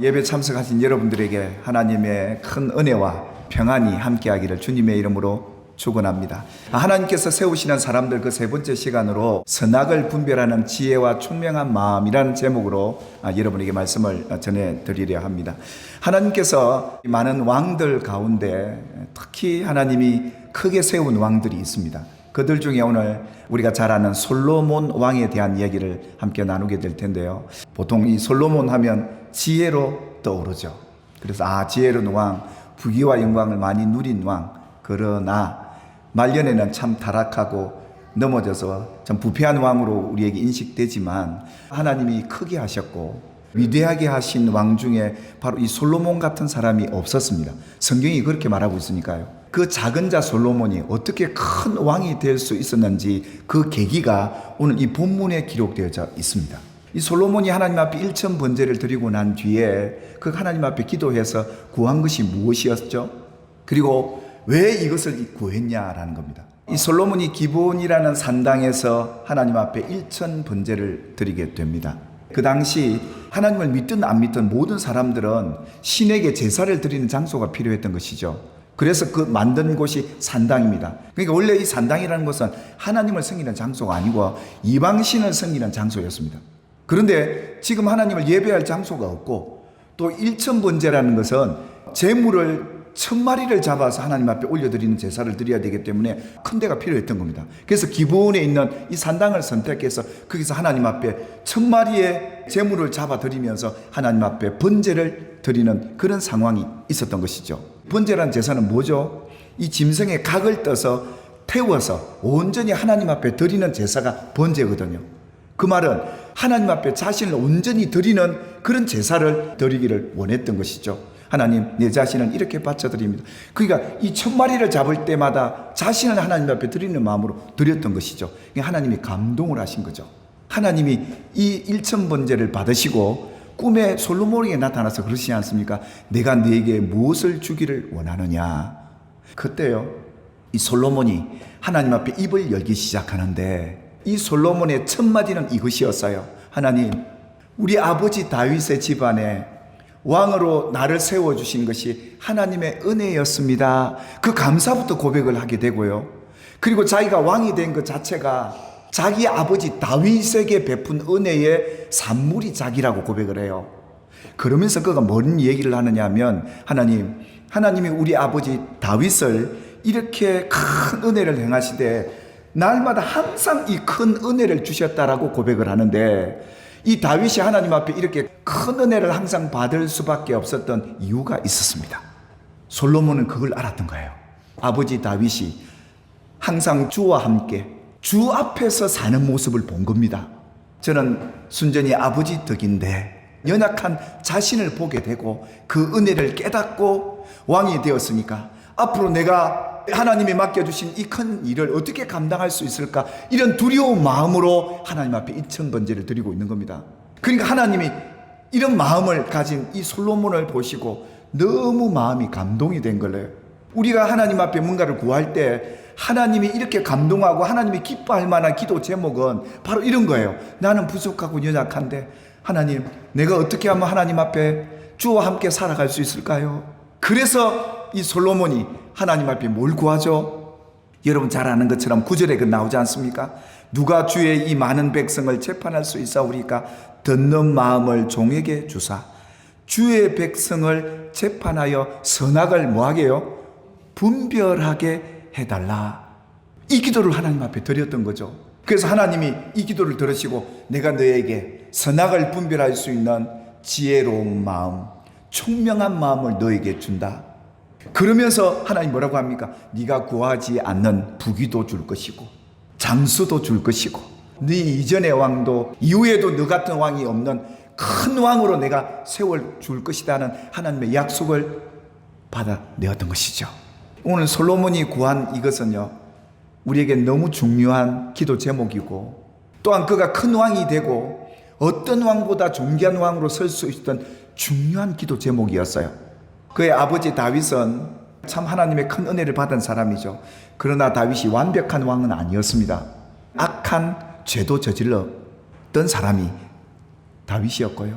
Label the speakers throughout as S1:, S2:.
S1: 예배 참석하신 여러분들에게 하나님의 큰 은혜와 평안이 함께하기를 주님의 이름으로 축원합니다. 하나님께서 세우시는 사람들 그 세 번째 시간으로 선악을 분별하는 지혜와 총명한 마음이라는 제목으로 아, 여러분에게 말씀을 전해 드리려 합니다. 하나님께서 많은 왕들 가운데 특히 하나님이 크게 세운 왕들이 있습니다. 그들 중에 오늘 우리가 잘 아는 솔로몬 왕에 대한 이야기를 함께 나누게 될 텐데요. 보통 이 솔로몬 하면 지혜로 떠오르죠. 그래서 아 지혜로운 왕, 부귀와 영광을 많이 누린 왕. 그러나 말년에는 참 타락하고 넘어져서 참 부패한 왕으로 우리에게 인식되지만 하나님이 크게 하셨고 위대하게 하신 왕 중에 바로 이 솔로몬 같은 사람이 없었습니다. 성경이 그렇게 말하고 있으니까요. 그 작은 자 솔로몬이 어떻게 큰 왕이 될 수 있었는지 그 계기가 오늘 이 본문에 기록되어져 있습니다. 이 솔로몬이 하나님 앞에 일천 번제를 드리고 난 뒤에 그 하나님 앞에 기도해서 구한 것이 무엇이었죠? 그리고 왜 이것을 구했냐라는 겁니다. 이 솔로몬이 기본이라는 산당에서 하나님 앞에 일천 번제를 드리게 됩니다. 그 당시 하나님을 믿든 안 믿든 모든 사람들은 신에게 제사를 드리는 장소가 필요했던 것이죠. 그래서 그 만든 곳이 산당입니다. 그러니까 원래 이 산당이라는 것은 하나님을 섬기는 장소가 아니고 이방신을 섬기는 장소였습니다. 그런데 지금 하나님을 예배할 장소가 없고 또 일천번제라는 것은 재물을 천 마리를 잡아서 하나님 앞에 올려드리는 제사를 드려야 되기 때문에 큰 데가 필요했던 겁니다. 그래서 기본에 있는 이 산당을 선택해서 거기서 하나님 앞에 천 마리의 재물을 잡아 드리면서 하나님 앞에 번제를 드리는 그런 상황이 있었던 것이죠. 번제란 제사는 뭐죠? 이 짐승의 각을 떠서 태워서 온전히 하나님 앞에 드리는 제사가 번제거든요. 그 말은 하나님 앞에 자신을 온전히 드리는 그런 제사를 드리기를 원했던 것이죠. 하나님, 내 자신을 이렇게 바쳐드립니다. 그러니까 이 천 마리를 잡을 때마다 자신을 하나님 앞에 드리는 마음으로 드렸던 것이죠. 하나님이 감동을 하신 거죠. 하나님이 이 일천 번제를 받으시고 꿈에 솔로몬에게 나타나서 그러시지 않습니까? 내가 네게 무엇을 주기를 원하느냐. 그때요. 이 솔로몬이 하나님 앞에 입을 열기 시작하는데 이 솔로몬의 첫 마디는 이것이었어요. 하나님, 우리 아버지 다윗의 집안에 왕으로 나를 세워 주신 것이 하나님의 은혜였습니다. 그 감사부터 고백을 하게 되고요. 그리고 자기가 왕이 된 것 자체가 자기 아버지 다윗에게 베푼 은혜의 산물이 자기라고 고백을 해요. 그러면서 그가 뭔 얘기를 하느냐 하면 하나님, 하나님이 우리 아버지 다윗을 이렇게 큰 은혜를 행하시되 날마다 항상 이 큰 은혜를 주셨다라고 고백을 하는데 이 다윗이 하나님 앞에 이렇게 큰 은혜를 항상 받을 수밖에 없었던 이유가 있었습니다. 솔로몬은 그걸 알았던 거예요. 아버지 다윗이 항상 주와 함께 주 앞에서 사는 모습을 본 겁니다. 저는 순전히 아버지 덕인데 연약한 자신을 보게 되고 그 은혜를 깨닫고 왕이 되었으니까 앞으로 내가 하나님이 맡겨주신 이 큰 일을 어떻게 감당할 수 있을까 이런 두려운 마음으로 하나님 앞에 이천 번제를 드리고 있는 겁니다. 그러니까 하나님이 이런 마음을 가진 이 솔로몬을 보시고 너무 마음이 감동이 된 거예요. 우리가 하나님 앞에 뭔가를 구할 때 하나님이 이렇게 감동하고 하나님이 기뻐할 만한 기도 제목은 바로 이런 거예요. 나는 부족하고 연약한데 하나님, 내가 어떻게 하면 하나님 앞에 주와 함께 살아갈 수 있을까요? 그래서 이 솔로몬이 하나님 앞에 뭘 구하죠? 여러분 잘 아는 것처럼 구절에 그 나오지 않습니까? 누가 주의 이 많은 백성을 재판할 수 있사오리까 듣는 마음을 종에게 주사 주의 백성을 재판하여 선악을 뭐하게요? 분별하게 해달라. 이 기도를 하나님 앞에 드렸던 거죠. 그래서 하나님이 이 기도를 들으시고 내가 너에게 선악을 분별할 수 있는 지혜로운 마음, 총명한 마음을 너에게 준다. 그러면서 하나님 뭐라고 합니까? 네가 구하지 않는 부귀도 줄 것이고 장수도 줄 것이고 네 이전의 왕도 이후에도 너 같은 왕이 없는 큰 왕으로 내가 세월 줄 것이다는 하나님의 약속을 받아내었던 것이죠. 오늘 솔로몬이 구한 이것은요. 우리에게 너무 중요한 기도 제목이고 또한 그가 큰 왕이 되고 어떤 왕보다 존귀한 왕으로 설 수 있었던 중요한 기도 제목이었어요. 그의 아버지 다윗은 참 하나님의 큰 은혜를 받은 사람이죠. 그러나 다윗이 완벽한 왕은 아니었습니다. 악한 죄도 저질렀던 사람이 다윗이었고요.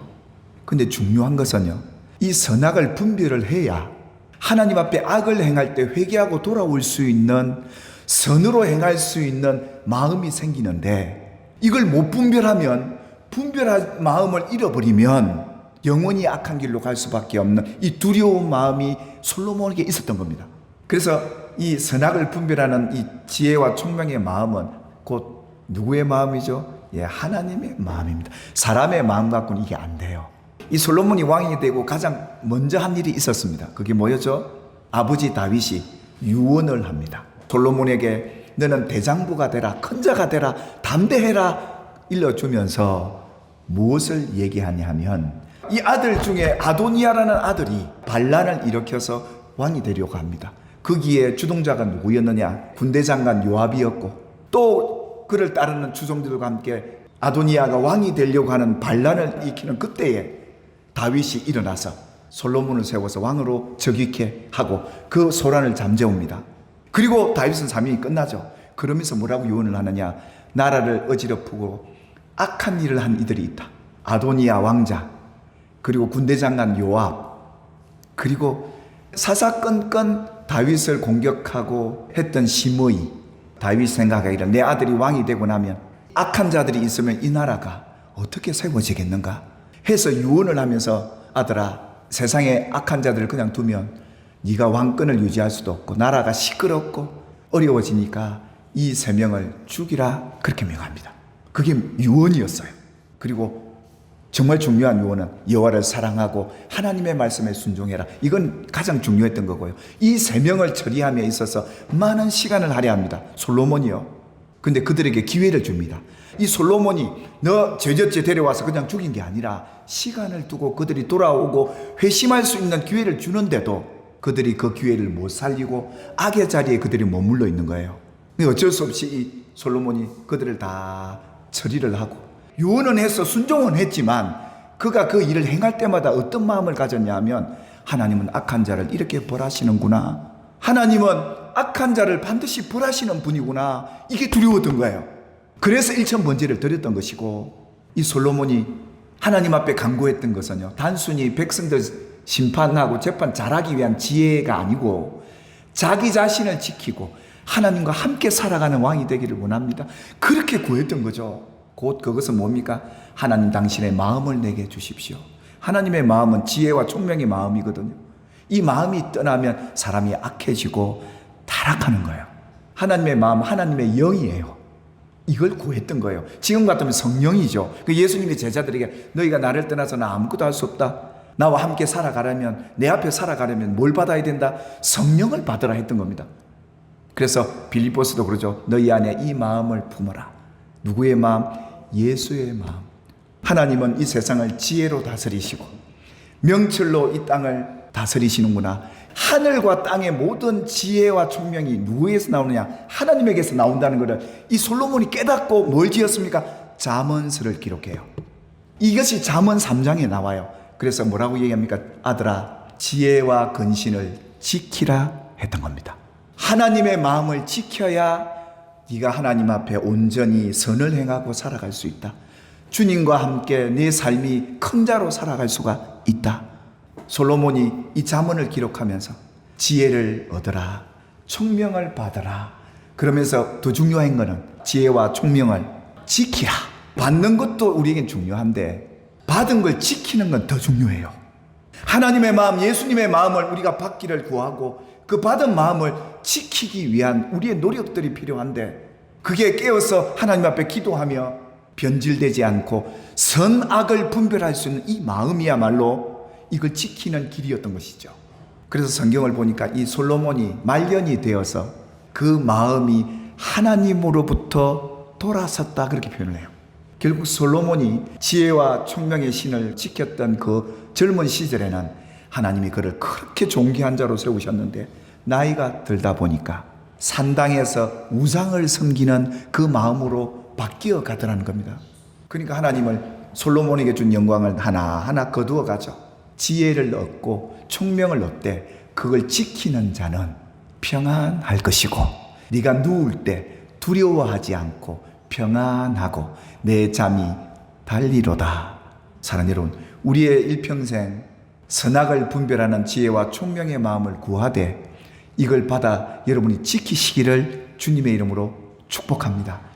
S1: 근데 중요한 것은요. 이 선악을 분별을 해야 하나님 앞에 악을 행할 때 회개하고 돌아올 수 있는 선으로 행할 수 있는 마음이 생기는데 이걸 못 분별하면 분별할 마음을 잃어버리면 영원히 악한 길로 갈 수밖에 없는 이 두려운 마음이 솔로몬에게 있었던 겁니다. 그래서 이 선악을 분별하는 이 지혜와 총명의 마음은 곧 누구의 마음이죠? 예, 하나님의 마음입니다. 사람의 마음 갖고는 이게 안 돼요. 이 솔로몬이 왕이 되고 가장 먼저 한 일이 있었습니다. 그게 뭐였죠? 아버지 다윗이 유언을 합니다. 솔로몬에게 너는 대장부가 되라, 큰 자가 되라, 담대해라 일러주면서 무엇을 얘기하냐 하면 이 아들 중에 아도니아라는 아들이 반란을 일으켜서 왕이 되려고 합니다. 거기에 주동자가 누구였느냐? 군대 장관 요압이었고 또 그를 따르는 주종들과 함께 아도니아가 왕이 되려고 하는 반란을 일으키는 그때에 다윗이 일어나서 솔로몬을 세워서 왕으로 즉위케 하고 그 소란을 잠재웁니다. 그리고 다윗은 사명이 끝나죠. 그러면서 뭐라고 유언을 하느냐? 나라를 어지럽히고 악한 일을 한 이들이 있다. 아도니아 왕자, 그리고 군대 장관 요압, 그리고 사사건건 다윗을 공격하고 했던 시므이. 다윗 생각하기를 내 아들이 왕이 되고 나면 악한 자들이 있으면 이 나라가 어떻게 세워지겠는가? 해서 유언을 하면서 아들아 세상에 악한 자들을 그냥 두면 네가 왕권을 유지할 수도 없고 나라가 시끄럽고 어려워지니까 이 세 명을 죽이라 그렇게 명합니다. 그게 유언이었어요. 그리고 정말 중요한 유언은 여호와를 사랑하고 하나님의 말씀에 순종해라. 이건 가장 중요했던 거고요. 이 세 명을 처리함에 있어서 많은 시간을 할애합니다. 솔로몬이요. 근데 그들에게 기회를 줍니다. 이 솔로몬이 너 제젓제 데려와서 그냥 죽인 게 아니라 시간을 두고 그들이 돌아오고 회심할 수 있는 기회를 주는데도 그들이 그 기회를 못 살리고 악의 자리에 그들이 머물러 있는 거예요. 어쩔 수 없이 이 솔로몬이 그들을 다 처리를 하고 유언은 해서 순종은 했지만 그가 그 일을 행할 때마다 어떤 마음을 가졌냐 하면 하나님은 악한 자를 이렇게 벌하시는구나. 하나님은 악한 자를 반드시 벌하시는 분이구나. 이게 두려웠던 거예요. 그래서 일천 번제를 드렸던 것이고 이 솔로몬이 하나님 앞에 간구했던 것은요. 단순히 백성들 심판하고 재판 잘하기 위한 지혜가 아니고 자기 자신을 지키고 하나님과 함께 살아가는 왕이 되기를 원합니다. 그렇게 구했던 거죠. 곧 그것은 뭡니까? 하나님 당신의 마음을 내게 주십시오. 하나님의 마음은 지혜와 총명의 마음이거든요. 이 마음이 떠나면 사람이 악해지고 타락하는 거예요. 하나님의 마음, 하나님의 영이에요. 이걸 구했던 거예요. 지금 같으면 성령이죠. 그 예수님이 제자들에게 너희가 나를 떠나서 나 아무것도 할 수 없다. 나와 함께 살아가려면 내 앞에 살아가려면 뭘 받아야 된다? 성령을 받으라 했던 겁니다. 그래서 빌리포스도 그러죠. 너희 안에 이 마음을 품어라. 누구의 마음? 예수의 마음. 하나님은 이 세상을 지혜로 다스리시고 명철로 이 땅을 다스리시는구나. 하늘과 땅의 모든 지혜와 총명이 누구에서 나오느냐? 하나님에게서 나온다는 것을 이 솔로몬이 깨닫고 뭘 지었습니까? 잠언서를 기록해요. 이것이 잠언 3장에 나와요. 그래서 뭐라고 얘기합니까? 아들아, 지혜와 근신을 지키라 했던 겁니다. 하나님의 마음을 지켜야 네가 하나님 앞에 온전히 선을 행하고 살아갈 수 있다. 주님과 함께 내 삶이 큰 자로 살아갈 수가 있다. 솔로몬이 이 잠언을 기록하면서 지혜를 얻어라. 총명을 받아라. 그러면서 더 중요한 것은 지혜와 총명을 지키라. 받는 것도 우리에겐 중요한데 받은 걸 지키는 건 더 중요해요. 하나님의 마음, 예수님의 마음을 우리가 받기를 구하고 그 받은 마음을 지키기 위한 우리의 노력들이 필요한데 그게 깨어서 하나님 앞에 기도하며 변질되지 않고 선악을 분별할 수 있는 이 마음이야말로 이걸 지키는 길이었던 것이죠. 그래서 성경을 보니까 이 솔로몬이 말년이 되어서 그 마음이 하나님으로부터 돌아섰다 그렇게 표현을 해요. 결국 솔로몬이 지혜와 총명의 신을 지켰던 그 젊은 시절에는 하나님이 그를 그렇게 존귀한 자로 세우셨는데 나이가 들다 보니까 산당에서 우상을 섬기는 그 마음으로 바뀌어 가더라는 겁니다. 그러니까 하나님을 솔로몬에게 준 영광을 하나하나 거두어 가죠. 지혜를 얻고 총명을 얻되 그걸 지키는 자는 평안할 것이고 네가 누울 때 두려워하지 않고 평안하고 내 잠이 달리로다. 사랑 여러분, 우리의 일평생 선악을 분별하는 지혜와 총명의 마음을 구하되 이걸 받아 여러분이 지키시기를 주님의 이름으로 축복합니다.